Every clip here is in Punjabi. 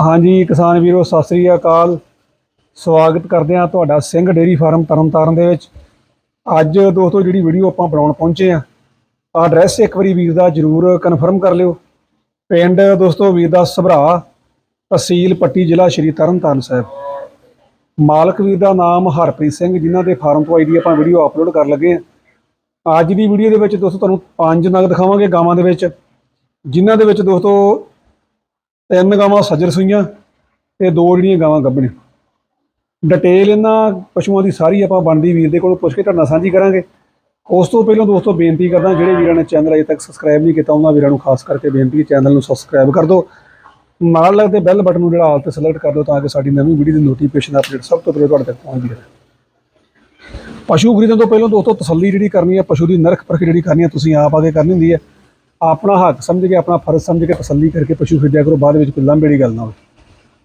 ਹਾਂਜੀ, ਕਿਸਾਨ ਵੀਰੋ, ਸਤਿ ਸ੍ਰੀ ਅਕਾਲ। ਸਵਾਗਤ ਕਰਦੇ ਹਾਂ ਤੁਹਾਡਾ ਸਿੰਘ ਡੇਰੀ ਫਾਰਮ ਤਰਨਤਾਰਨ ਦੇ ਵਿੱਚ। ਅੱਜ ਦੋਸਤੋ, ਜਿਹੜੀ ਵੀਡੀਓ ਆਪਾਂ ਬਣਾਉਣ ਪਹੁੰਚੇ ਆ ਆ ਐਡਰੈਸ ਇੱਕ ਵਾਰੀ ਵੀਰ ਦਾ ਜਰੂਰ ਕਨਫਰਮ ਕਰ ਲਿਓ। ਪਿੰਡ ਦੋਸਤੋ, ਵੀਰ ਦਾ ਸਭਰਾ, ਤਹਿਸੀਲ ਪੱਟੀ ਜ਼ਿਲ੍ਹਾ ਸ਼੍ਰੀ ਤਰਨਤਾਰਨ ਸਾਹਿਬ। ਮਾਲਕ ਵੀਰ ਦਾ ਨਾਮ ਹਰਪ੍ਰੀਤ ਸਿੰਘ, ਜਿਨ੍ਹਾਂ ਦੇ ਫਾਰਮ ਤੋਂ ਆਈਡੀ ਆਪਾਂ ਵੀਡੀਓ ਅਪਲੋਡ ਕਰ ਲੱਗੇ ਆ ਅੱਜ ਦੀ ਵੀਡੀਓ ਦੇ ਵਿੱਚ ਦੋਸਤੋ, ਤੁਹਾਨੂੰ ਪੰਜ ਨਗ ਦਿਖਾਵਾਂਗੇ ਗਾਵਾਂ ਦੇ ਵਿੱਚ, ਜਿਨ੍ਹਾਂ ਦੇ ਵਿੱਚ ਦੋਸਤੋ ਤਿੰਨ ਗਾਵਾਂ ਸੱਜਰ ਸੂਈਆਂ ਤੇ ਦੋ ਜਿਹੜੀਆਂ ਗਾਵਾਂ ਗੱਭਣ ਡਿਟੇਲ ਇਹਨਾਂ ਪਸ਼ੂਆਂ ਦੀ ਸਾਰੀ ਆਪਾਂ ਬਣਦੀ ਵੀਰ ਦੇ ਕੋਲੋਂ ਪੁੱਛ ਕੇ ਤੁਹਾਡਾ ਸਾਂਝੀ ਕਰਾਂਗੇ। ਉਸ ਤੋਂ ਪਹਿਲਾਂ ਦੋਸਤੋ ਬੇਨਤੀ ਕਰਦਾ, ਜਿਹੜੇ ਵੀਰਾਂ ਨੇ ਚੈਨਲ ਅਜੇ ਤੱਕ ਸਬਸਕ੍ਰਾਈਬ ਨਹੀਂ ਕੀਤਾ, ਉਹਨਾਂ ਵੀਰਾਂ ਨੂੰ ਖਾਸ ਕਰਕੇ ਬੇਨਤੀ ਹੈ ਚੈਨਲ ਨੂੰ ਸਬਸਕ੍ਰਾਈਬ ਕਰ ਦਿਓ। ਨਾਲ ਲੱਗਦੇ ਬੈਲ ਬਟਨ ਨੂੰ ਜਿਹੜਾ ਆਲ ਤੇ ਸਿਲੈਕਟ ਕਰ ਦਿਓ ਤਾਂ ਕਿ ਸਾਡੀ ਨਵੀਂ ਵੀਡੀਓ ਦੀ ਨੋਟੀਫਿਕੇਸ਼ਨ ਅਪਡੇਟ ਸਭ ਤੋਂ ਪਹਿਲਾਂ ਤੁਹਾਡੇ ਤੱਕ ਪਹੁੰਚਦੀ ਰਹੇ। ਪਸ਼ੂ ਖਰੀਦਣ ਤੋਂ ਪਹਿਲਾਂ ਦੋਸਤੋ ਤਸੱਲੀ ਜਿਹੜੀ ਕਰਨੀ ਹੈ, ਪਸ਼ੂ ਦੀ ਨਰਖ ਪਰਖ ਜਿਹੜੀ ਕਰਨੀ ਹੈ, ਤੁਸੀਂ ਆਪ ਆ ਕੇ ਕਰਨੀ ਹੁੰਦੀ ਹੈ। ਆਪਣਾ ਹੱਕ ਸਮਝ ਕੇ ਆਪਣਾ ਫਰਜ਼ ਸਮਝ ਕੇ ਤਸੱਲੀ ਕਰਕੇ ਪਸ਼ੂ ਖਰੀਦਿਆ ਕਰੋ ਬਾਅਦ ਵਿੱਚ ਕੋਈ ਲੰਬੇੜੀ ਗੱਲ ਨਾ ਹੋਵੇ।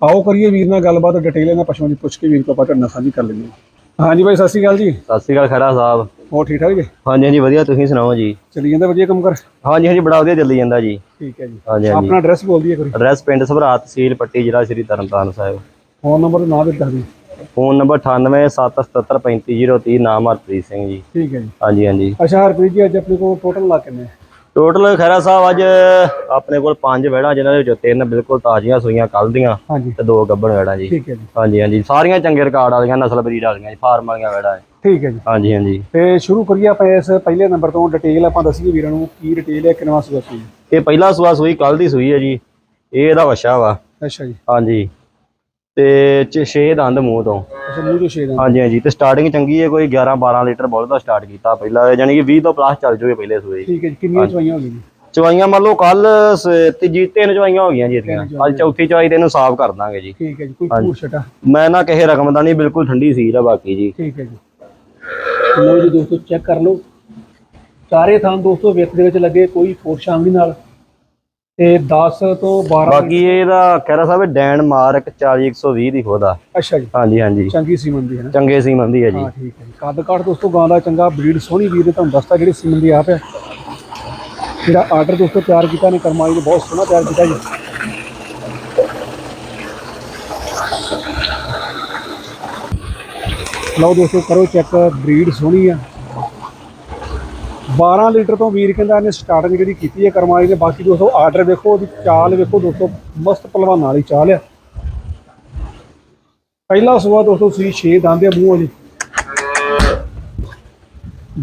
ਆਓ ਕਰੀਏ ਵੀਰ ਨਾਲ ਗੱਲਬਾਤ ਡਿਟੇਲ ਇਹਨਾਂ ਪਸ਼ੂਆਂ ਦੀ ਪੁੱਛ ਕੇ ਵੀਰ ਤੋਂ ਆਪਾਂ ਤੁਹਾਡੇ ਸਾਂਝੀ ਕਰ ਲੈਂਦੇ ਹਾਂ। ਹਾਂਜੀ ਬਾਈ ਸਤਿ ਸ਼੍ਰੀ ਅਕਾਲ ਜੀ। ਸਤਿ ਸ਼੍ਰੀ ਅਕਾਲ ਖੜਾ ਸਾਹਿਬ। ਹੋਰ ਠੀਕ ਠਾਕ ਜੀ? ਹਾਂਜੀ ਹਾਂਜੀ ਵਧੀਆ ਤੁਸੀਂ ਸੁਣਾਓ ਜੀ? ਚੱਲੀ ਜਾਂਦਾ ਵਧੀਆ ਕੰਮ ਕਰ? ਹਾਂਜੀ ਹਾਂਜੀ ਬੜਾ ਵਧੀਆ ਚੱਲੀ ਜਾਂਦਾ ਜੀ। ਠੀਕ ਹੈ ਜੀ। ਹਾਂਜੀ ਹਾਂਜੀ। ਆਪਣਾ ਐਡਰੈਸ ਬੋਲ ਦਈਏ ਕਰੀ ਐਡਰੈਸ ਪਿੰਡ ਸਭਰਾ ਤਹਿਸੀਲ ਪੱਟੀ ਜ਼ਿਲ੍ਹਾ ਸ਼੍ਰੀ ਤਰਨਤਾਰਨ ਸਾਹਿਬ। ਫੋਨ ਨੰਬਰ ਨਾ ਦੇ ਦੱਸ ਦਿਓ। ਫੋਨ ਨੰਬਰ 9877735030 ਨਾਮ ਹਰਪ੍ਰੀਤ ਸਿੰਘ ਜੀ। ਠੀਕ ਹੈ ਜੀ। ਹਾਂਜੀ ਹਾਂਜੀ। ਅੱਛਾ ਹਰਪ੍ਰੀਤ ਜੀ ਅੱਜ ਆਪਣੇ ਕੋਲ ਟੋਟਲ ਲਾ ਕਿੰਨੇ ਟੋਟਲ ਖੈਰਾ ਸਾਹਿਬ ਅੱਜ ਆਪਣੇ ਕੋਲ ਪੰਜ ਵਹਿੜਾਂ ਜਿਨ੍ਹਾਂ ਦੇ ਵਿੱਚੋਂ ਤਿੰਨ ਬਿਲਕੁਲ ਤਾਜ਼ੀਆਂ ਸੂਈਆਂ ਕੱਲ ਦੀਆਂ ਹਾਂਜੀ। ਤੇ ਦੋ ਗੱਭਣ ਵਹਿੜਾਂ ਜੀ। ਠੀਕ ਹੈ ਜੀ। ਹਾਂਜੀ ਹਾਂਜੀ। ਸਾਰੀਆਂ ਚੰਗੇ ਰਿਕਾਰਡ ਵਾਲੀਆਂ ਨਸਲ ਬਰੀਡ ਵਾਲੀਆਂ ਜੀ ਫਾਰਮ ਵਾਲੀਆਂ ਵਹਿੜਾਂ ਠੀਕ ਹੈ ਜੀ। ਹਾਂਜੀ ਹਾਂਜੀ। ਤੇ ਸ਼ੁਰੂ ਕਰੀਏ ਆਪਾਂ ਇਸ ਪਹਿਲੇ ਨੰਬਰ ਤੋਂ। ਡਿਟੇਲ ਆਪਾਂ ਦੱਸੀਏ ਵੀਰਾਂ ਨੂੰ ਕੀ ਡਿਟੇਲ ਹੈ ਕਿੰਨਾ ਸੂਆ ਸੀ ਇਹ ਪਹਿਲਾ ਸੂਆ ਸੂਈ ਕੱਲ ਦੀ ਸੂਈ ਹੈ ਜੀ। ਇਹ ਇਹਦਾ ਵਛਾ ਵਾ। ਅੱਛਾ ਜੀ। ਹਾਂਜੀ। ਤੇ ਚ 6 ਦੰਦ ਮੂੰਹ ਤੋਂ। ਅੱਛਾ ਮੂੰਹ ਤੋਂ ਛੇ ਦਾ ਹਾਂਜੀ ਹਾਂਜੀ ਤੇ ਸਟਾਰਟਿੰਗ ਚੰਗੀ ਹੈ ਕੋਈ 11 12 ਲੀਟਰ ਬੋਲ ਦਾ ਸਟਾਰਟ ਕੀਤਾ ਪਹਿਲਾਂ ਯਾਨੀ ਕਿ 20 ਤੋਂ ਪਲੱਸ ਚੱਲ ਜੂਗੇ ਪਹਿਲੇ ਸੂਏ ਠੀਕ ਹੈ ਜੀ ਕਿੰਨੀਆਂ ਚਵਾਈਆਂ ਹੋ ਗਈਆਂ? ਚਵਾਈਆਂ ਮੰਨ ਲਓ ਕੱਲ ਤੀਜੀ ਤਿੰਨ ਚਵਾਈਆਂ ਹੋ ਗਈਆਂ ਜੀ ਇਹਦੀਆਂ ਅੱਜ ਚੌਥੀ ਚਵਾਈ ਤੇ ਇਹਨੂੰ ਸਾਫ਼ ਕਰ ਦਾਂਗੇ ਜੀ। ਠੀਕ ਹੈ ਜੀ ਕੋਈ ਪੂਰ ਛਟਾ? ਮੈਂ ਨਾ ਕਿਸੇ ਰਕਮ ਦਾ ਨਹੀਂ ਬਿਲਕੁਲ ਠੰਡੀ ਸੀਲ ਆ ਬਾਕੀ ਜੀ। ਠੀਕ ਹੈ ਜੀ। ਲਓ ਜੀ ਦੋਸਤੋ ਚੈੱਕ ਕਰ ਲਓ। ਚਾਰੇ ਥਾਂ ਦੋਸਤੋ ਵਿੱਤ ਦੇ ਵਿੱਚ ਲੱਗੇ ਕੋਈ ਫੋਰ ਸ਼ਾਂਗੀ ਨਾਲ। ਤੇ 10 ਤੋਂ 12 ਬਾਕੀ ਇਹਦਾ ਕਹਿਰਾ ਸਾਹਿਬ ਡੈਨ ਮਾਰਕ 40 120 ਦੀ ਖੋਦਾ ਅੱਛਾ ਜੀ। ਹਾਂਜੀ ਹਾਂਜੀ। ਚੰਗੀ ਸੀਮਨ ਦੀ ਹੈ ਨਾ? ਚੰਗੇ ਸੀਮਨ ਦੀ ਹੈ ਜੀ। ਹਾਂ ਠੀਕ ਹੈ ਕੱਦ ਕਾਠ ਦੋਸਤੋ ਗਾਂ ਦਾ ਚੰਗਾ ਬਰੀਡ ਸੋਹਣੀ ਵੀਰ ਤੁਹਾਨੂੰ ਦੱਸਤਾ ਜਿਹੜੀ ਸੀਮਨ ਦੀ ਆਪ ਹੈ। ਜਿਹੜਾ ਆਰਡਰ ਦੋਸਤੋ ਤਿਆਰ ਕੀਤਾ ਨੇ ਕਰਮਾਈ ਨੇ ਬਹੁਤ ਸੋਹਣਾ ਤਿਆਰ ਕੀਤਾ ਜੀ। ਲਓ ਦੋਸਤੋ ਕਰੋ ਚੈੱਕ ਬਰੀਡ ਸੋਹਣੀ ਆ। 12 ਲੀਟਰ ਤੋਂ ਵੀਰ ਕਹਿੰਦਾ ਇਹਨੇ ਸਟਾਰਟਿੰਗ ਜਿਹੜੀ ਕੀਤੀ ਹੈ ਕਰਮਾਈ ਨੇ ਬਾਕੀ ਦੋਸਤੋ ਆਰਡਰ ਵੇਖੋ ਉਹਦੀ ਚਾਲ ਵੇਖੋ ਦੋਸਤੋ ਮਸਤ ਪਹਿਲਵਾਨਾਂ ਵਾਲੀ ਚਾਲ ਆ। ਪਹਿਲਾ ਸੂਆ ਦੋਸਤੋ ਸੀ 6 ਦੰਦੇ ਮੂੰਹ ਜੀ।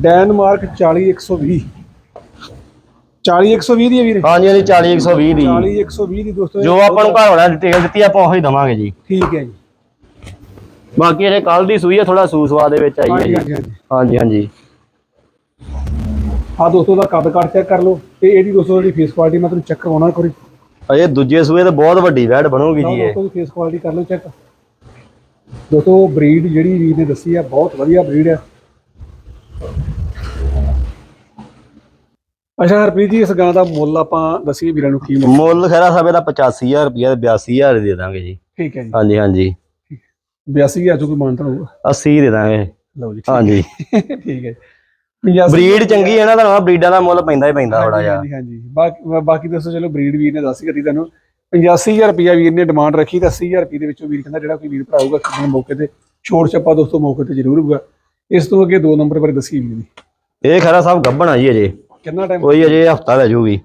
ਡੈਨਮਾਰਕ 40 120 40 120 ਦੀ ਹੈ ਵੀਰੇ? ਹਾਂਜੀ ਹਾਂਜੀ 40 120 ਦੀ। 40 120 ਦੀ ਦੋਸਤੋ। ਜੋ ਆਪਾਂ ਨੂੰ ਘਰ ਵਾਲਾ ਡਿਟੇਲ ਦਿੱਤੀ ਆਪਾਂ ਉਹੀ ਦਵਾਂਗੇ ਜੀ। ਠੀਕ ਹੈ ਜੀ। ਬਾਕੀ ਇਹ ਕੱਲ ਦੀ ਸੂਈ ਹੈ ਥੋੜਾ ਸੂਸਵਾ ਦੇ ਵਿੱਚ ਆਈ ਹੈ ਜੀ। ਹਾਂਜੀ ਹਾਂਜੀ। ਆ ਦੋਸਤੋ ਦਾ ਕੱਦ ਕੱਟ ਚੈੱਕ ਕਰ ਲਓ ਤੇ ਇਹਦੀ ਦੋਸਤੋ ਜਿਹੜੀ ਫੇਸ ਕੁਆਲਿਟੀ ਮੈਂ ਤੁਹਾਨੂੰ ਚੈੱਕ ਕਰਵਾਉਣਾ ਕਰੀ ਅਜੇ ਦੂਜੇ ਸੂਏ ਤੇ ਬਹੁਤ ਵੱਡੀ ਵੈੜ ਬਣੂਗੀ ਜੀ ਇਹ। ਦੋਸਤੋ ਦੀ ਫੇਸ ਕੁਆਲਿਟੀ ਕਰ ਲਓ ਚੈੱਕ ਦੋਸਤੋ ਬਰੀਡ ਜਿਹੜੀ ਵੀਰ ਨੇ ਦੱਸੀ ਆ ਬਹੁਤ ਵਧੀਆ ਬਰੀਡ ਹੈ ਅੱਛਾ ਹਰਪ੍ਰੀਤ ਜੀ ਇਸ ਗਾਂ ਦਾ ਮੁੱਲ ਆਪਾਂ ਦੱਸੀਏ ਵੀਰਾਂ ਨੂੰ ਕੀ ਮੁੱਲ। ਮੁੱਲ ਖੈਰਾ ਸਾਹਿਬ ਇਹਦਾ 85000 ਰੁਪਏ ਤੇ 82000 ਦੇ ਦਾਂਗੇ ਜੀ। ਠੀਕ ਹੈ ਜੀ। ਹਾਂਜੀ ਹਾਂਜੀ। 82000 ਚੋਂ ਕੋਈ ਮਾਨਤਾ ਹੋਊਗਾ। 80 ਦੇ ਦਾਂਗੇ। ਲਓ ਜੀ ਹਾਂਜੀ। ਠੀਕ ਹੈ 85 ਬਰੀਡ ਚੰਗੀ ਹੈ ਨਾ ਤੁਹਾਨੂੰ ਬਰੀਡਾਂ ਦਾ ਮੁੱਲ ਪੈਂਦਾ ਹੀ ਪੈਂਦਾ ਥੋੜਾ ਜਿਹਾ। ਹਾਂਜੀ ਹਾਂਜੀ। ਬਾਕੀ ਬਾਕੀ ਦੱਸੋ ਚਲੋ ਬਰੀਡ ਵੀਰ ਨੇ ਦੱਸ ਦਿੱਤੀ ਤੁਹਾਨੂੰ। 85000 ਰੁਪਿਆ ਵੀਰ ਨੇ ਡਿਮਾਂਡ ਰੱਖੀ ਤਾਂ 80000 ਰੁਪਏ ਦੇ ਵਿੱਚੋਂ ਵੀਰ ਕਹਿੰਦਾ ਜਿਹੜਾ ਕੋਈ ਵੀਰ ਭਰਾ ਹੋਊਗਾ ਖਰੀਦਣ ਮੌਕੇ ਤੇ ਛੋੜ ਛੱਪਾ ਦੋਸਤੋ ਮੌਕੇ ਤੇ ਜ਼ਰੂਰ ਹੋਊਗਾ ਇਸ ਤੋਂ ਅੱਗੇ ਦੋ ਨੰਬਰ ਬਾਰੇ ਦੱਸੀ ਵੀਰ ਨੇ। ਇਹ ਖੈਰਾ ਸਾਹਿਬ ਗੱਭਣ ਆ ਜੀ ਅਜੇ। ਕਿੰਨਾ ਟਾਈਮ ਕੋਈ ਅਜੇ ਹਫਤਾ ਲੈ ਜੂਗੀ।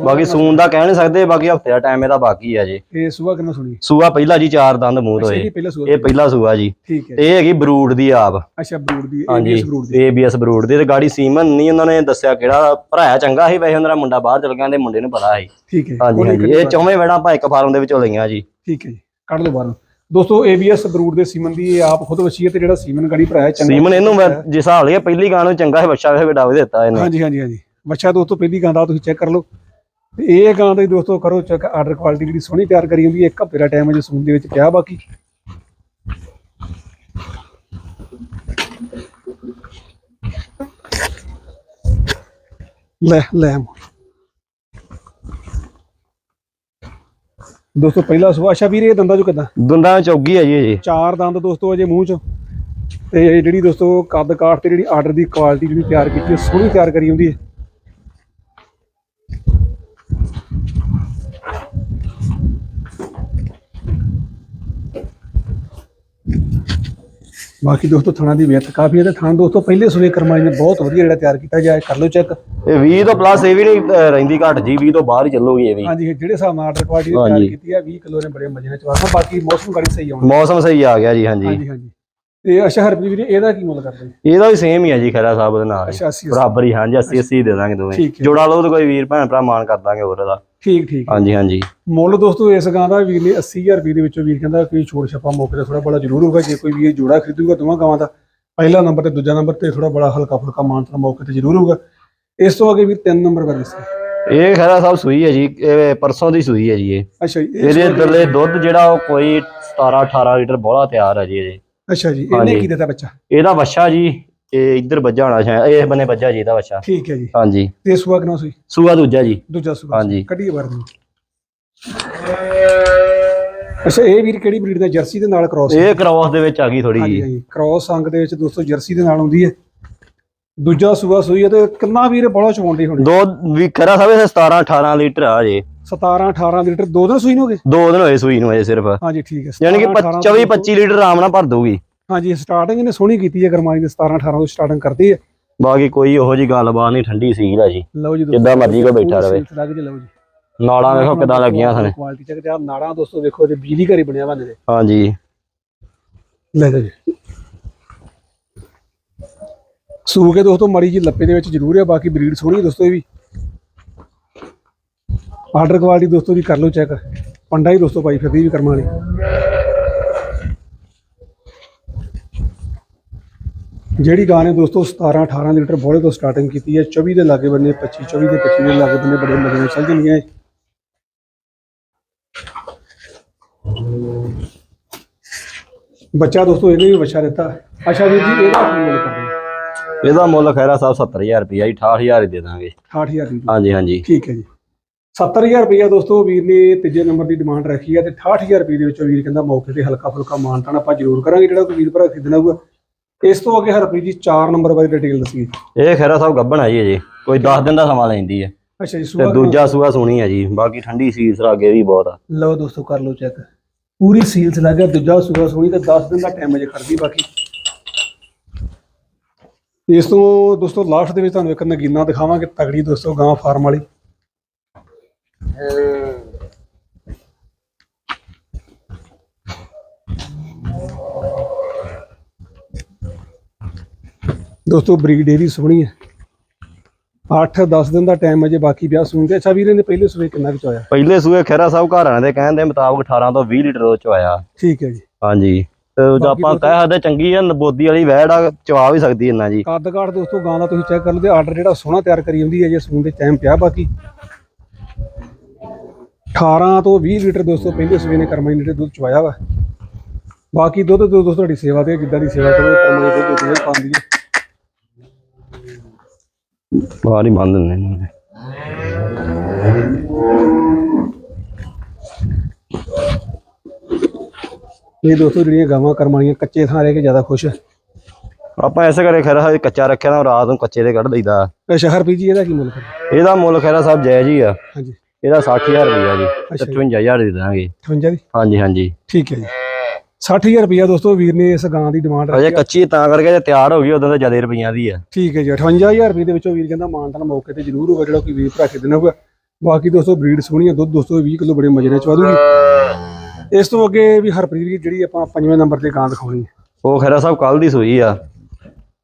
ਬਾਕੀ ਸੂਨ ਦਾ ਕਹਿ ਨਹੀਂ ਸਕਦੇ ਬਾਕੀ ਹਫ਼ਤੇ ਦਾ ਟਾਈਮ ਇਹਦਾ ਬਾਕੀ ਹੈ ਅਜੇ ਇਹ ਸੂਆ ਕਿੰਨਾ ਸੁਣੀ? ਸੂਆ ਪਹਿਲਾ ਜੀ ਚਾਰ ਦੰਦ ਮੂੰਹ ਤੋਂ ਇਹ। ਇਹ ਪਹਿਲਾ ਸੂਆ ਇਹ ਪਹਿਲਾ ਸੂਆ ਜੀ। ਠੀਕ ਹੈ। ਤੇ ਇਹ ਹੈਗੀ ਬਰੂਡ ਦੀ ਆਪ। ਅੱਛਾ ਬਰੂਡ ਦੀ ਹਾਂਜੀ ਏਬੀਐਸ ਬਰੂਡ ਦੀ। ਏਬੀਐਸ ਬਰੂਡ ਦੀ। ਤੇ ਗਾੜੀ ਸੀਮਨ ਨਹੀਂ ਉਹਨਾਂ ਨੇ ਦੱਸਿਆ ਕਿਹੜਾ ਭਰਾਇਆ ਚੰਗਾ ਸੀ ਵੈਸੇ ਉਹਨਾਂ ਦਾ ਮੁੰਡਾ ਬਾਹਰ ਚਲ ਗਿਆ ਤੇ ਮੁੰਡੇ ਨੂੰ ਪਤਾ ਸੀ। ਠੀਕ ਹੈ। ਹਾਂਜੀ ਹਾਂਜੀ ਇਹ ਚੌਵੇਂ ਵੇੜਾਂ ਆਪਾਂ ਇੱਕ ਫਾਰਮ ਦੇ ਵਿੱਚੋਂ ਲਈਆਂ ਜੀ। ਠੀਕ ਹੈ ਜੀ ਕੱਢ ਲਓ ਬਾਹਰ। ਦੋਸਤੋ ਏਬੀਐਸ ਬਰੂਡ ਦੇ ਸੀਮਨ ਦੀ ਇਹ ਆਪ ਖੁਦ ਵਸੀ ਹੈ ਤੇ ਜਿਹੜਾ ਸੀਮਨ ਗਾੜੀ ਭਰਾਇਆ ਚੰਗਾ ਸੀਮਨ ਇਹਨੂੰ ਮੈਂ ਜਿਸ ਹਿਸਾਬ ਪਹਿਲੀ ਗਾਂ ਨੂੰ ਚੰਗਾ ਹੈ ਬੱਚਾ ਵੇ ਵੱਡਾ ਵੀ ਦਿੱਤਾ ਇਹਨੇ। ਹਾਂਜੀ ਹਾਂਜੀ ਹਾਂਜੀ। ਬੱਚਾ ਦੋਸਤੋ ਪਹਿਲੀ ਗਾਂ ਦਾ ਤੁਸੀਂ ਚੈੱਕ ਕਰ ਲਓ। ਤੇ ਇਹ ਗਾਂ ਦਾ ਹੀ ਦੋਸਤੋ ਕਰੋ ਚੈੱਕ ਆਰਡਰ ਕੁਆਲਿਟੀ ਜਿਹੜੀ ਸੋਹਣੀ ਤਿਆਰ ਕਰੀ ਹੁੰਦੀ ਹੈ। ਇੱਕ ਹਫ਼ਤੇ ਦਾ ਟਾਈਮ ਅਜੇ ਸੂਨ ਦੇ ਵਿੱਚ ਪਿਆ ਬਾਕੀ। ਲੈ ਲੈ ਦੋਸਤੋ ਪਹਿਲਾ ਸੁਭਾ ਅੱਛਾ ਵੀਰੇ ਇਹ ਦੰਦਾਂ ਚੋਂ ਕਿਦਾਂ? ਦੁੰਦਾਂ ਚੌਗੀ ਹੈ ਜੀ ਇਹ। ਚਾਰ ਦੰਦ ਦੋਸਤੋ ਅਜੇ ਮੂੰਹ ਚ। ਤੇ ਜਿਹੜੀ ਦੋਸਤੋ ਕੱਦ ਕਾਠ ਤੇ ਜਿਹੜੀ ਆਰਡਰ ਦੀ ਕੁਆਲਿਟੀ ਜਿਹੜੀ ਤਿਆਰ ਕੀਤੀ ਹੈ ਸੋਹਣੀ ਤਿਆਰ ਕਰੀ ਹੁੰਦੀ ਹੈ। ਬਾਕੀ ਦੋਸਤੋ ਥਣਾ ਦੀ ਵਿੱਥ ਕਾਫੀ ਹੈ ਤੇ ਥਣ ਦੋਸਤੋ ਪਹਿਲੇ ਸੂਏ ਕਰਮਾਈ ਨੇ ਬਹੁਤ ਵਧੀਆ ਜਿਹੜਾ ਤਿਆਰ ਕੀਤਾ ਜਾਏ ਕਰ ਲਓ ਚੈੱਕ। ਇਹ 20 ਤੋਂ ਪਲੱਸ ਇਹ ਵੀ ਨਹੀਂ ਅਹ, ਰਹਿੰਦੀ ਘੱਟ ਜੀ 20 ਤੋਂ ਬਾਹਰ ਹੀ ਚੱਲੂਗੀ ਇਹ ਵੀ। ਹਾਂਜੀ ਜਿਹੜੇ ਹਿਸਾਬ ਨਾਲ ਆਰਡਰ ਕੁਆਲਿਟੀ ਦੀ ਤਿਆਰ ਹਾਂਜੀ। ਕੀਤੀ ਹੈ 20 ਕਿਲੋ ਨੇ ਬੜੇ ਮਜ਼ੇ ਨਾਲ ਚਵਾਤਾ ਬਾਕੀ ਮੌਸਮ ਗੜੀ ਸਹੀ ਆਉਣਾ ਮੌਸਮ ਸਹੀ ਆ ਗਿਆ ਜੀ ਹਾਂਜੀ। ਹਾਂਜੀ ਹਾਂਜੀ। ਤੇ ਅੱਛਾ ਹਰਪ੍ਰੀਤ ਵੀਰੇ ਇਹਦਾ ਕੀ ਮੁੱਲ ਕਰਦੇ ਇਹਦਾ ਵੀ ਸੇਮ ਹੀ ਆ ਜੀ ਖੈਰਾ ਸਾਹਿਬ ਦੇ ਨਾਲ। ਹੀ। ਅੱਛਾ 80 ਬਰਾਬਰ ਹੀ ਹਾਂਜੀ 80 80 ਦੇ ਦਾਂਗੇ ਦੋਵੇਂ। ਠੀਕ ਹੈ। ਜੋੜਾ ਲਓ ਤੇ ਕੋਈ ਵੀਰ ਭੈਣ ਭਰਾ ਮਾਨ ਕਰ ਦਾਂਗੇ ਹੋਰ ਇਹਦਾ। ਠੀਕ ਠੀਕ। ਹਾਂਜੀ ਹਾਂਜੀ। ਮੁੱਲ ਦੋਸਤੋ ਇਸ ਗਾਂ ਦਾ ਵੀਰ ਨੇ 80000 ਰੁਪਏ ਦੇ ਵਿੱਚੋਂ ਵੀਰ ਕਹਿੰਦਾ ਕੋਈ ਛੋੜ ਛਾਪਾ ਮੌਕੇ ਤੇ ਥੋੜਾ ਬੜਾ ਜ਼ਰੂਰ ਹੋਊਗਾ ਜੇ ਕੋਈ ਵੀਰ ਜੋੜਾ ਖਰੀਦੂਗਾ ਦੋਵਾਂ ਗਾਵਾਂ ਦਾ ਪਹਿਲਾ ਨੰਬਰ ਤੇ ਦੂਜਾ ਨੰਬਰ ਤੇ ਥੋੜਾ ਬੜਾ ਹਲਕਾ ਫੁਲਕਾ ਮਾਨਤਨ ਮੌਕੇ ਤੇ ਜ਼ਰੂਰ ਹੋਊਗਾ। ਇਸ ਤੋਂ ਅੱਗੇ ਵੀਰ ਤਿੰਨ ਨੰਬਰ ਬਾਰੇ ਦੱਸੋ ਇਹ ਖੈਰਾ ਸਾਹਿਬ ਸੂਈ ਹੈ ਜੀ ਇਹ ਪਰਸੋਂ ਦੀ ਸੂਈ ਹੈ ਜੀ ਇਹ। ਅੱਛਾ ਜੀ ਇਹ ਇਹਦੇ ਥੱਲੇ ਦੁੱਧ ਜਿਹੜਾ ਉਹ ਕੋਈ 17 18 ਲੀਟਰ ਬੋਲਾ ਤਿਆਰ ਹੈ ਜੀ ਇਹਦੇ। ਅੱਛਾ ਜੀ ਇਹਨੇ ਹਾਂਜੀ। ਕੀ ਦਿੱਤਾ ਬੱਚਾ? ਇਹਦਾ ਵੱਛਾ ਜੀ ਇਹ ਇੱਧਰ ਵੱਜਾ ਹੋਣਾ ਸ਼ਾਇਦ ਇਹ ਬੰਨੇ ਵੱਜਾ ਜੀ ਇਹਦਾ ਵੱਛਾ ਠੀਕ ਹੈ ਜੀ। ਹਾਂਜੀ। ਤੇ ਸੁਆ ਕਿਨੋਂ ਸੀ? ਸੂਆ ਦੂਜਾ ਜੀ। ਦੂਜਾ ਸੁਆ। ਹਾਂਜੀ। ਕੱਢੀਏ ਬਾਹਰ ਨੂੰ। ਅੱਛਾ ਇਹ ਵੀਰ ਕਿਹੜੀ ਬਰੀਡ ਦਾ ਜਰਸੀ ਦੇ ਨਾਲ ਕ੍ਰਾਸ ਇਹ ਕ੍ਰੋਸ ਦੇ ਵਿੱਚ ਆ ਗਈ ਥੋੜੀ ਜੀ ਹਾਂਜੀ ਕ੍ਰਾਸ ਅੰਗ ਦੇ ਵਿੱਚ ਦੋਸਤੋ ਜਰਸੀ ਦੇ ਨਾਲ ਆਉਂਦੀ ਹੈ। ਦੂਜਾ ਸੂਆ ਸੂਈ ਹੈ ਤੇ ਕਿੰਨਾ ਵੀਰ ਬੜਾ ਚਵਾਉਂਦੀ ਹੁਣ। ਦੋ ਵੀ ਖੈਰਾ ਇਹ 17 18 ਲੀਟਰ ਆ ਜੇ। 17 18 ਲੀਟਰ। ਦੋ ਦਿਨ ਸੂਈ ਨੂੰ ਹੋ ਗਏ? ਦੋ ਦਿਨ ਹੋਏ ਸੂਈ ਨੂੰ ਅਜੇ ਸਿਰਫ। ਹਾਂਜੀ ਠੀਕ ਹੈ। ਯਾਨੀ ਕਿ 17, 18 24 25 ਲੀਟਰ ਆਰਾਮ ਨਾਲ ਭਰ ਦਊਗੀ। ਹਾਂਜੀ ਸਟਾਰਟਿੰਗ ਇਹਨੇ ਸੋਹਣੀ ਕੀਤੀ ਹੈ ਗਰਮਾਈ ਦੇ 17 18 ਤੋਂ ਸਟਾਰਟਿੰਗ ਕਰਦੀ ਹੈ। ਬਾਕੀ ਕੋਈ ਉਹੋ ਜੀ ਗੱਲਬਾਤ ਨਹੀਂ ਠੰਡੀ ਸੀਲ ਆ ਜੀ। ਲਓ ਜੀ ਜਿੱਦਾਂ ਮਰਜ਼ੀ ਕੋਈ ਬੈਠਾ ਰਵੇ। ਲੱਗ ਜੇ ਲਓ ਜੀ। ਨਾੜਾਂ ਵੇਖੋ ਕਿਦਾਂ ਲੱਗੀਆਂ ਸਨ। ਕੁਆਲਿਟੀ ਚੈੱਕ ਆਹ ਨਾੜਾਂ ਦੋਸਤੋ ਵੇਖੋ ਤੇ ਬਿਜਲੀ ਘਰੀ ਬਣਿਆ ਬੰਦੇ ਦੇ ਹਾਂਜੀ। ਲੈ ਜੀ। ਸੂ ਕੇ ਦੋਸਤੋ ਮੜੀ ਜੀ ਲੱਪੇ ਦੇ ਵਿੱਚ ਜ਼ਰੂਰ ਹੈ ਬਾਕੀ ਬਰੀਡ ਸੋਹਣੀ ਹੈ ਦੋਸਤੋ ਇਹ ਵੀ। ਆਰਡਰ ਕੁਆਲਿਟੀ ਦੋਸਤੋ ਦੀ ਕਰ ਲਓ ਚੈੱਕ ਪੰਡਾ ਹੀ ਦੋਸਤੋ ਪਾਈ ਫਿਰਦੀ ਵੀ ਕਰਮਾਂ ਵਾਲੀ। ਜਿਹੜੀ ਗਾਂ ਨੇ ਦੋਸਤੋ 17 18 ਲੀਟਰ ਬੋਲੇ ਤੋਂ ਸਟਾਰਟਿੰਗ ਕੀਤੀ ਹੈ 24 ਦੇ ਲਾਗੇ ਬੰਨੇ 25 24 ਦੇ 25 ਦੇ ਲਾਗੇ ਬੰਨੇ ਬੜੇ ਮਜ਼ੇ ਨਾਲ ਚੱਲ ਜਾਂਦੀਆਂ ਇਹ। ਬੱਚਾ ਦੋਸਤੋ ਇਹਨੇ ਵੀ ਬੱਚਾ ਦਿੱਤਾ। ਅੱਛਾ ਵੀਰ ਜੀ ਇਹਦਾ ਕੀ ਮੁੱਲ ਕਰਦੇ ਹੋ ਇਹਦਾ ਮੁੱਲ ਖੈਰਾ ਸਾਹਿਬ 70000 ਰੁਪਇਆ ਜੀ 68000 ਹੀ ਦੇ ਦਾਂਗੇ। 68000 ਦੀ ਹਾਂਜੀ ਹਾਂਜੀ। ਠੀਕ ਹੈ ਜੀ। 70000 ਰੁਪਇਆ ਦੋਸਤੋ ਵੀਰ ਨੇ ਤੀਜੇ ਨੰਬਰ ਦੀ ਡਿਮਾਂਡ ਰੱਖੀ ਹੈ ਤੇ 68000 ਰੁਪਏ ਦੇ ਵਿੱਚੋਂ ਵੀਰ ਕਹਿੰਦਾ ਮੌਕੇ ਤੇ ਹਲਕਾ ਫੁਲਕਾ ਮਾਨਤਾਨ ਆਪਾਂ ਜ਼ਰੂਰ ਕਰਾਂਗੇ ਜਿਹੜਾ ਕੋਈ ਵੀਰ ਭਰਾ ਖਰੀਦਣਾ ਹੋਊਗਾ। ਇਸ ਤੋਂ ਅੱਗੇ ਹਰਪ੍ਰੀਤ ਜੀ 4 ਨੰਬਰ ਬਾਰੇ ਡਿਟੇਲ ਦੱਸੀਏ ਇਹ ਖੈਰਾ ਸਾਹਿਬ ਗੱਭਣ ਆ ਜੀ ਅਜੇ। ਕੋਈ 10 ਦਿਨ ਦਾ ਸਮਾਂ ਲੈਂਦੀ ਹੈ ਅੱਛਾ ਜੀ ਤੇ ਸੁਬਾਹ ਦੂਜਾ ਸੂਆ ਸੋਹਣੀ ਹੈ ਜੀ। ਬਾਕੀ ਠੰਡੀ ਸੀਸ ਰਾਗੇ ਵੀ ਬਹੁਤ ਆ। ਲਓ ਦੋਸਤੋ ਕਰ ਲਓ ਚੈੱਕ ਪੂਰੀ ਸੀਲਸ ਲੱਗ ਗਿਆ ਦੂਜਾ ਸੂਆ ਸੋਹਣੀ ਤੇ 10 ਦਿਨ ਦਾ ਟਾਈਮ ਅਜੇ ਖੜਦੀ ਬਾਕੀ। ਇਸ ਤੋਂ ਦੋਸਤੋ ਲਾਸਟ ਦੇ ਵਿੱਚ ਤੁਹਾਨੂੰ ਇੱਕ ਨਗੀਨਾ ਦਿਖਾਵਾਂਗੇ ਤਗੜੀ ਦੋਸਤੋ ਗਾਂ ਫਾਰਮ ਵਾਲੀ। ਦੋਸਤੋ ਬਰੀਡ ਇਹਦੀ ਸੋਹਣੀ ਹੈ। 8-10 ਦਿਨ ਦਾ ਟਾਈਮ ਅਜੇ ਬਾਕੀ ਵਿਆਹ ਸੁਣ ਤੇ ਅੱਛਾ ਵੀਰੇ ਨੇ ਪਹਿਲੇ ਸੂਏ ਕਿੰਨਾ ਕੁ ਚੋਇਆ? ਪਹਿਲੇ ਸੂਏ ਖੈਰਾ ਸਾਹਿਬ ਘਰਾਂ ਦੇ ਕਹਿਣ ਦੇ ਮੁਤਾਬਕ 18 ਤੋਂ 20 ਲੀਟਰ ਦੁੱਧ ਚ ਆਇਆ ਠੀਕ ਹੈ ਜੀ। ਹਾਂਜੀ। ਤੇ ਜੇ ਆਪਾਂ ਕਹਿ ਸਕਦੇ ਚੰਗੀ ਆ ਨਬੋਦੀ ਵਾਲੀ ਵੈੜ ਆ ਚਵਾ ਵੀ ਸਕਦੀ ਇੰਨਾ ਜੀ। ਕੱਦ ਕਾਠ ਦੋਸਤੋ ਗਾਂ ਦਾ ਤੁਸੀਂ ਚੈੱਕ ਕਰ ਲਓ ਤੇ ਆਰਡਰ ਜਿਹੜਾ ਸੋਹਣਾ ਤਿਆਰ ਕਰੀ ਹੁੰਦੀ ਹੈ ਜੇ ਸੂਣ ਦੇ ਟਾਈਮ ਪਿਆ ਬਾਕੀ। 18 ਤੋਂ 20 ਲੀਟਰ ਦੋਸਤੋ ਪਹਿਲੇ ਸੂਏ ਨੇ ਕਰਮਾਈ ਲੀਟਰ ਦੁੱਧ ਚਵਾਇਆ ਵਾ। ਬਾਕੀ ਦੁੱਧ ਦੋ ਦੋਸਤੋ ਤੁਹਾਡੀ ਸੇਵਾ ਤੇ ਜਿੱਦਾਂ ਦੀ ਸੇਵਾ ਕਰੋ ਕਰਮਾਈ ਦੁੱਧ ਦੁੱਧ ਪਾਉਂਦੀ ਹੈ ਬਾਹਰ ਹੀ ਬੰਦ ਦਿੰਦੇ ਨੇ ਇਹ ਦੋਸਤੋ ਜਿਹੜੀਆਂ ਗਾਵਾਂ ਕਰਮਾਈਆਂ ਕੱਚੇ ਥਾਂ ਰਹਿ ਕੇ ਜ਼ਿਆਦਾ ਖੁਸ਼ ਹੈ ਆਪਾਂ ਐਸੇ ਕਰੇ ਖੈਰਾ ਸਾਹਿਬ ਕੱਚਾ ਰੱਖਿਆ ਨਾ ਰਾਤ ਨੂੰ ਕੱਚੇ ਦੇ ਕੱਢ ਦਈਦਾ। ਤੇ ਸ਼ਹਿਰ ਪੀਜੀ ਇਹਦਾ ਕੀ ਮੁੱਲ ਕਰ ਇਹਦਾ ਮੁੱਲ ਖੈਰਾ ਸਾਹਿਬ ਜਾਇਜ਼ ਹੀ ਆ। ਹਾਂਜੀ। ਇਹਦਾ 60000 ਰੁਪਇਆ ਜੀ ਅੱਛਾ ਜੀ। 55000 ਦੇ ਦਾਂਗੇ 58 ਦੀ ਹਾਂਜੀ ਹਾਂਜੀ। ਠੀਕ ਹੈ ਜੀ। 60000 ਰੁਪਇਆ ਦੋਸਤੋ ਵੀਰ ਨੇ ਇਸ ਗਾਂ ਦੀ ਡਿਮਾਂਡ ਅਜੇ ਰੱਖੀ ਆ। ਕੱਚੀ ਤਾਂ ਕਰਕੇ ਜੇ ਤਿਆਰ ਹੋ ਗਈ ਉਦੋਂ ਤਾਂ ਜ਼ਿਆਦਾ ਰੁਪਈਆਂ ਦੀ ਆ। ਠੀਕ ਹੈ ਜੀ 58000 ਰੁਪਏ ਦੇ ਵਿੱਚੋਂ ਵੀਰ ਕਹਿੰਦਾ ਮਾਨਤਾਨ ਮੌਕੇ ਤੇ ਜ਼ਰੂਰ ਹੋਗਾ ਜਿਹੜਾ ਕੋਈ ਵੀਰ ਭਰਾ ਖਰੀਦਣਾ ਹੋਊਗਾ। ਬਾਕੀ ਦੋਸਤੋ ਬਰੀਡ ਸੋਹਣੀ ਆ ਦੁੱਧ ਦੋਸਤੋ 20 ਕਿਲੋ ਬੜੇ ਮਜ਼ੇ ਨਾਲ ਚਵਾ ਦੂਗੀ। ਇਸ ਤੋਂ ਅੱਗੇ ਵੀ ਹਰਪ੍ਰੀਤ ਦੀ ਜਿਹੜੀ ਆਪਾਂ ਪੰਜਵੇਂ ਨੰਬਰ ਤੇ ਗਾਂ ਦਿਖਾਉਣੀ ਹੈ ਉਹ ਖੈਰਾ ਸਾਹਿਬ ਕੱਲ ਦੀ ਸੂਈ ਆ।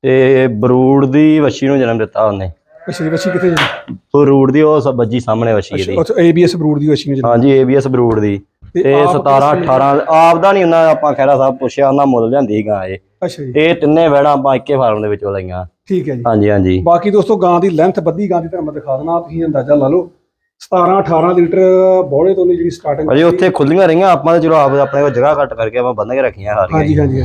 ਤੇ ਬਰੂਡ ਦੀ ਵੱਛੀ ਨੂੰ ਜਨਮ ਦਿੱਤਾ ਉਹਨੇ। ਅੱਛਾ ਜੀ ਬੱਚੀ ਕਿੱਥੇ ਜੀ ਬਰੂਡ ਦੀ ਉਹ ਸਭ ਵੱਜੀ ਸਾਹਮਣੇ ਵੱਛੀ ਇਹਦੀ। ਅੱਛਾ ਏਬੀਐਸ ਬਰੂਡ ਦੀ ਬੱਚੀ ਨੇ ਜੀ ਹਾਂਜੀ ਏਬੀਐਸ ਬਰੂਡ ਦੀ। ਤੇ ਤੇ ਆਪ 17 18 ਆਪ ਦਾ ਨਹੀਂ ਉਹਨਾਂ ਆਪਾਂ ਖੈਰਾ ਸਾਹਿਬ ਪੁੱਛਿਆ ਉਹਨਾਂ ਮੁੱਲ ਲਿਆਂਦੀ ਗਾਂ ਇਹ। ਅੱਛਾ ਜੀ। ਇਹ ਤਿੰਨੇ ਵੈੜਾਂ ਆਪਾਂ ਇੱਕੇ ਫਾਰਮ ਦੇ ਵਿੱਚੋਂ ਲਈਆਂ। ਠੀਕ ਹੈ ਜੀ। ਹਾਂਜੀ ਹਾਂਜੀ। ਬਾਕੀ ਦੋਸਤੋ ਗਾਂ ਦੀ ਲੈਂਥ ਬੱਦੀ ਗਾਂ ਦੀ ਤੁਹਾਨੂੰ ਮੈਂ ਦਿਖਾ ਦੇਣਾ ਤੁਸੀਂ ਅੰਦਾਜ਼ਾ ਲਾ ਲਓ। 17 18 ਲੀਟਰ ਬੋਲੇ ਤੋਂ ਜਿਹੜੀ ਸਟਾਰਟਿੰਗ ਅਜੇ ਉੱਥੇ ਖੁੱਲੀਆਂ ਰਹੀਆਂ ਆਪਾਂ ਤਾਂ ਚਲੋ ਆਪ ਆਪਣੇ ਕੋਲ ਜਗ੍ਹਾ ਘੱਟ ਕਰਕੇ ਆਪਾਂ ਬੰਨ ਕੇ ਰੱਖੀਆਂ ਸਾਰੀਆਂ। ਹਾਂਜੀ ਹਾਂਜੀ।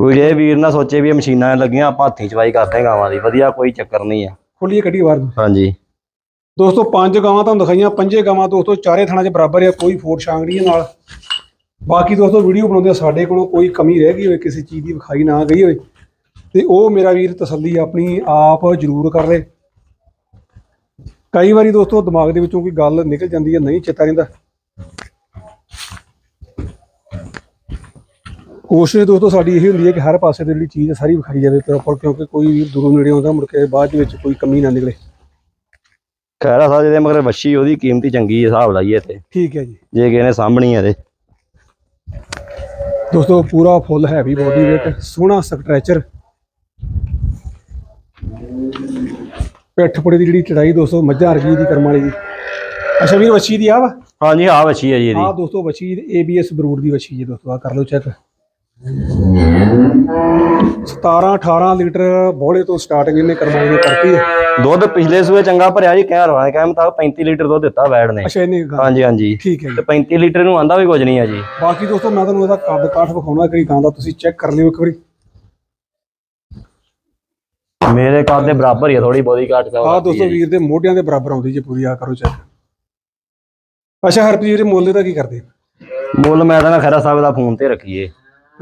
ਕੋਈ ਇਹ ਵੀਰ ਨਾ ਸੋਚੇ ਵੀ ਇਹ ਮਸ਼ੀਨਾਂ ਲੱਗੀਆਂ ਆਪਾਂ ਹੱਥੀਂ ਚਵਾਈ ਕਰਦੇ ਗਾਵਾਂ ਦੀ ਵਧੀਆ ਕੋਈ ਚੱਕਰ ਨਹੀਂ ਆ। ਖੋਲੀਏ ਕੱਢੀ ਬਾਹਰ। ਹਾਂਜੀ। ਦੋਸਤੋ, ਪੰਜ ਗਾਵਾਂ ਤੁਹਾਨੂੰ ਦਿਖਾਈਆਂ, ਪੰਜੇ ਗਾਵਾਂ ਦੋਸਤੋ, ਚਾਰੇ ਥਾਣਾ 'ਚ ਬਰਾਬਰ ਆ, ਕੋਈ ਫੋਟ ਛਾਂਗ ਨਹੀਂ ਹੈ ਨਾਲ। ਬਾਕੀ ਦੋਸਤੋ, ਵੀਡੀਓ ਬਣਾਉਂਦੇ ਸਾਡੇ ਕੋਲੋਂ ਕੋਈ ਕਮੀ ਰਹਿ ਗਈ ਹੋਵੇ, ਕਿਸੇ ਚੀਜ਼ ਦੀ ਵਿਖਾਈ ਨਾ ਗਈ ਹੋਵੇ, ਤੇ ਉਹ ਮੇਰਾ ਵੀਰ ਤਸੱਲੀ ਆਪਣੀ ਆਪ ਜ਼ਰੂਰ ਕਰ ਲੈ। ਕਈ ਵਾਰੀ ਦੋਸਤੋ, ਦਿਮਾਗ ਦੇ ਵਿੱਚੋਂ ਕੋਈ ਗੱਲ ਨਿਕਲ ਜਾਂਦੀ ਹੈ ਨਹੀਂ ਚੇਤਾ ਰਹਿੰਦਾ। ਕੋਸ਼ਿਸ਼ ਦੋਸਤੋ, ਸਾਡੀ ਇਹ ਹੁੰਦੀ ਹੈ ਕਿ ਹਰ ਪਾਸੇ ਦੀ ਜਿਹੜੀ ਚੀਜ਼ ਹੈ ਸਾਰੀ ਵਿਖਾਈ ਜਾਵੇ ਪ੍ਰੋਪਰ ਕਿਉਂਕਿ ਕੋਈ ਵੀ ਦੂਰੋਂ ਨੇੜੇ ਆਉਂਦਾ, ਮੁੜ ਕੇ ਬਾਅਦ ਵਿੱਚ ਕੋਈ ਕਮੀ ਨਾ ਨਿਕਲੇ। ਖੈਰਾ ਸਾਹਿਬ ਜਿਹਦੇ ਮਗਰ ਵੱਛੀ ਉਹਦੀ ਕੀਮਤ ਹੀ ਚੰਗੀ ਹੈ ਹਿਸਾਬ ਲਾਈਏ ਤੇ ਠੀਕ ਹੈ ਜੀ। ਜੇ ਕਿਸੇ ਨੇ ਸਾਂਭਣੀ ਹੈ ਤੇ। ਦੋਸਤੋ ਪੂਰਾ ਫੁੱਲ ਹੈਵੀ ਬੋਡੀ ਵੇਟ ਸੋਹਣਾ ਸਟ੍ਰੈਚਰ ਪਿੱਠ ਪੁੜੇ ਦੀ ਜਿਹੜੀ ਚੜਾਈ ਦੋਸਤੋ ਮੱਝਾਂ ਵਰਗੀ ਦੀ ਕਰਮ ਵਾਲੀ ਦੀ। ਅੱਛਾ ਵੀਰ ਵੱਛੀ ਦੀ ਆ ਵਾ? ਹਾਂਜੀ ਆ ਵੱਛੀ ਹੈ ਜੀ ਇਹਦੀ। ਆ ਦੋਸਤੋ ਵੱਛੀ ABS ਬਰੂਡ ਦੀ ਵੱਛੀ ਜੀ ਦੋਸਤੋ ਆ ਕਰ ਲਓ ਚੈੱਕ 17 18 ਲੀਟਰ ਬੋਲੇ ਤੋਂ ਸਟਾਰਟਿੰਗ ਇਹਨੇ ਕਰਮਾਈ ਨੇ ਕਰਤੀ ਹੈ। ਦੁੱਧ ਪਿਛਲੇ ਸੂਏ ਚੰਗਾ ਭਰਿਆ ਜੀ ਕਹਿ ਰਹਾ ਕਹਿ ਮੁਤਾਬਕ 35 ਲੀਟਰ ਦੁੱਧ ਦਿੱਤਾ ਵੈੜ ਨੇ। ਅੱਛਾ ਇਹਨੇ ਗਾ- ਹਾਂਜੀ ਹਾਂਜੀ। ਠੀਕ ਹੈ ਜੀ। ਤੇ 35 ਲੀਟਰ ਨੂੰ ਆਂਦਾ ਵੀ ਕੁਝ ਨਹੀਂ ਆ ਜੀ। ਬਾਕੀ ਦੋਸਤੋ ਮੈਂ ਤੁਹਾਨੂੰ ਇਹਦਾ ਕੱਦ ਕਾਠ ਵਿਖਾਉਣਾ ਕਰੀ ਗਾਂ ਦਾ ਤੁਸੀਂ ਚੈੱਕ ਕਰ ਲਿਓ ਇੱਕ ਵਾਰੀ। ਮੇਰੇ ਕੱਦ ਦੇ ਬਰਾਬਰ ਹੀ ਆ ਥੋੜੀ ਬੋਦੀ ਘੱਟ ਆ ਸਾਹਿਬ ਦੋਸਤੋ ਵੀਰ ਦੇ ਮੋਢਿਆਂ ਦੇ ਬਰਾਬਰ ਆਉਂਦੀ ਜੇ ਪੂਰੀ ਆ ਕਰੋ ਚੈੱਕ। ਅੱਛਾ ਹਰਪ੍ਰੀਤ ਜੀ ਮੁੱਲ ਦਾ ਕੀ ਕਰਦੇ? ਮੁੱਲ ਮੈਂ ਤਾਂ ਖੈਰਾ ਸਾਹਿਬ ਦਾ ਫੋਨ ਤੇ ਰੱਖੀਏ।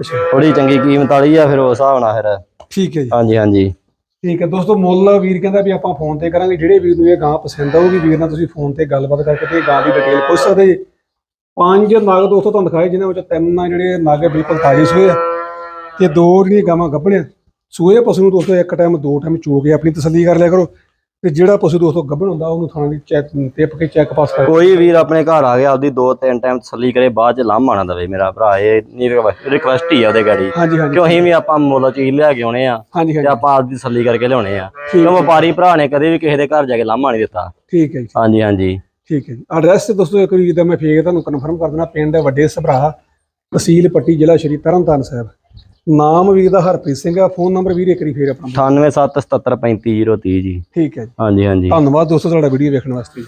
ਥੋੜੀ ਚੰਗੀ ਕੀਮਤ ਵਾਲੀ ਆ ਫਿਰ ਉਸ ਹਿਸਾਬ ਨਾਲ ਫਿਰ। ਠੀਕ ਹੈ ਜੀ। ਹਾਂਜੀ ਹਾਂਜੀ। ਠੀਕ ਹੈ ਦੋਸਤੋ ਮੁੱਲ ਵੀਰ ਕਹਿੰਦਾ ਵੀ ਆਪਾਂ ਫੋਨ ਤੇ ਕਰਾਂਗੇ। ਜਿਹੜੇ ਵੀਰ ਨੂੰ ਇਹ ਗਾਂ ਪਸੰਦ ਆਊਗੀ ਵੀਰ ਨਾਲ ਤੁਸੀਂ ਫੋਨ ਤੇ ਗੱਲਬਾਤ ਕਰਕੇ ਤੇ ਗਾਂ ਦੀ ਡਿਟੇਲ ਪੁੱਛ ਸਕਦੇ ਜੀ। ਪੰਜ ਨਗ ਦੋਸਤੋ ਤੁਹਾਨੂੰ ਦਿਖਾਏ ਜਿਨ੍ਹਾਂ ਵਿੱਚ ਤਿੰਨ ਆ ਜਿਹੜੇ ਨਗ ਬਿਲਕੁਲ ਤਾਜ਼ੇ ਸੂਏ ਆ। ਤੇ ਦੋ ਜਿਹੜੀਆਂ ਗਾਵਾਂ ਗੱਭਣੀਆਂ। ਸੂਏ ਪਸ਼ੂ ਨੂੰ ਦੋਸਤੋ ਇੱਕ ਟਾਈਮ ਦੋ ਟਾਈਮ ਚੋ ਕੇ ਆਪਣੀ ਤਸੱਲੀ ਕਰ ਲਿਆ ਕਰੋ। ਤੇ ਜਿਹੜਾ ਪਸ਼ੂ ਦੋਸਤੋ ਗੱਭਣ ਹੁੰਦਾ ਉਹਨੂੰ ਥਾਣਾ ਦੀ ਚੈੱਕ ਟਿਪ ਕੇ ਚੈੱਕ ਪਾਸ ਕਰ ਕੋਈ ਵੀਰ ਆਪਣੇ ਘਰ ਆ ਗਿਆ ਆਪਦੀ ਦੋ ਤਿੰਨ ਟਾਈਮ ਤਸੱਲੀ ਕਰੇ ਬਾਅਦ ਚ ਲਾਂਭਾ ਨਾ ਦਵੇ ਮੇਰਾ ਭਰਾ ਇਹ ਨਹੀਂ ਰਿਕਵੈਸਟ ਹੀ ਆ ਉਹਦੇ ਗਾੜੀ। ਹਾਂਜੀ ਹਾਂਜੀ। ਕਿਉਂ ਅਸੀਂ ਵੀ ਆਪਾਂ ਮੁੱਲ ਚੀਜ਼ ਲਿਆ ਕੇ ਆਉਣੇ ਆ ਹਾਂਜੀ ਤੇ ਹਾਂਜੀ ਆਪਾਂ ਆਪਦੀ ਤਸੱਲੀ ਕਰਕੇ ਲਿਆਉਣੇ ਆ। ਕਿਉਂ ਵਪਾਰੀ ਭਰਾ ਨੇ ਕਦੇ ਵੀ ਕਿਸੇ ਦੇ ਘਰ ਜਾ ਕੇ ਲਾਂਭਾ ਨਹੀਂ ਦਿੱਤਾ। ਠੀਕ ਹੈ ਜੀ। ਹਾਂਜੀ ਹਾਂਜੀ। ਠੀਕ ਹੈ ਜੀ। ਐਡਰੈਸ ਤੇ ਦੋਸਤੋ ਇੱਕ ਵਾਰੀ ਜਿੱਦਾਂ ਮੈਂ ਫੇਰ ਤੁਹਾਨੂੰ ਕਨਫਰਮ ਕਰ ਦੇਣਾ ਪਿੰਡ ਵੱਡੇ ਸਭਰਾ ਤਹਿਸੀਲ ਪੱਟੀ ਜ਼ਿਲ੍ਹਾ ਸ਼੍ਰੀ ਤਰਨਤਾਰਨ ਸਾਹਿਬ। ਨਾਮ ਵੀਰ ਦਾ ਹਰਪ੍ਰੀਤ ਸਿੰਘ ਆ ਫੋਨ ਨੰਬਰ ਵੀਰ ਇੱਕ ਵਾਰੀ ਫੇਰ ਆਪਣਾ 98777353030 ਜੀ। ਠੀਕ ਹੈ ਜੀ। ਹਾਂਜੀ ਹਾਂਜੀ। ਧੰਨਵਾਦ ਦੋਸਤੋ ਤੁਹਾਡਾ ਵੀਡੀਓ ਵੇਖਣ ਵਾਸਤੇ